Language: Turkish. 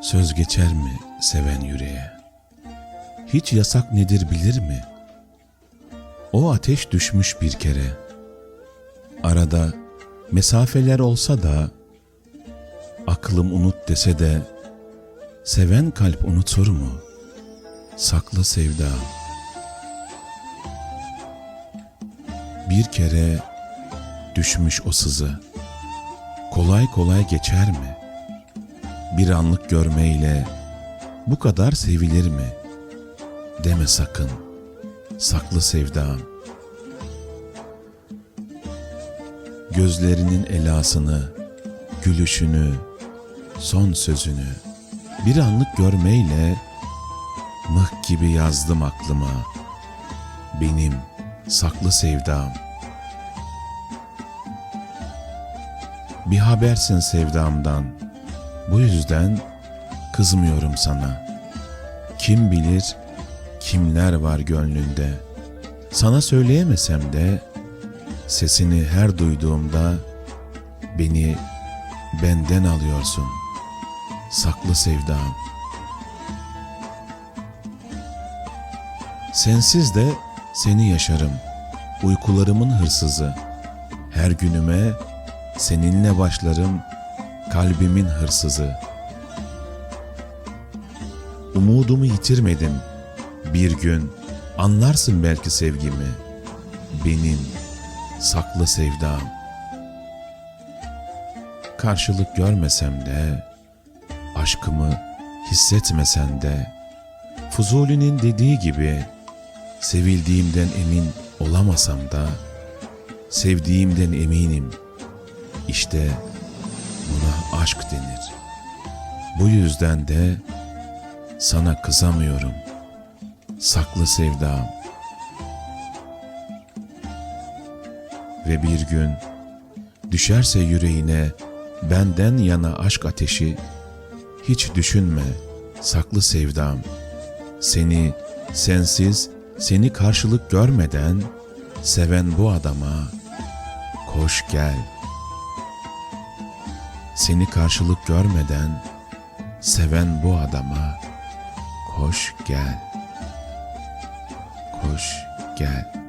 Söz geçer mi seven yüreğe? Hiç yasak nedir bilir mi? O ateş düşmüş bir kere. Arada mesafeler olsa da, aklım unut dese de, seven kalp unutur mu? Saklı sevda. Bir kere düşmüş o sızı. Kolay kolay geçer mi? Bir anlık görmeyle bu kadar sevilir mi? Deme sakın. Saklı sevdam. Gözlerinin elasını, gülüşünü, son sözünü bir anlık görmeyle mıh gibi yazdım aklıma. Benim saklı sevdam. Bir habersin sevdamdan. Bu yüzden kızmıyorum sana. Kim bilir kimler var gönlünde. Sana söyleyemesem de sesini her duyduğumda beni benden alıyorsun. Saklı sevdam. Sensiz de seni yaşarım. Uykularımın hırsızı. Her günüme seninle başlarım kalbimin hırsızı. Umudumu yitirmedim. Bir gün anlarsın belki sevgimi. Benim saklı sevdam. Karşılık görmesem de, aşkımı hissetmesen de, Fuzuli'nin dediği gibi, sevildiğimden emin olamasam da, sevdiğimden eminim. İşte buna aşk denir. Bu yüzden de sana kızamıyorum. Saklı sevdam. Ve bir gün düşerse yüreğine benden yana aşk ateşi, hiç düşünme saklı sevdam. Seni sensiz, seni karşılık görmeden seven bu adama koş gel. Seni karşılık görmeden seven bu adama koş gel. Koş gel.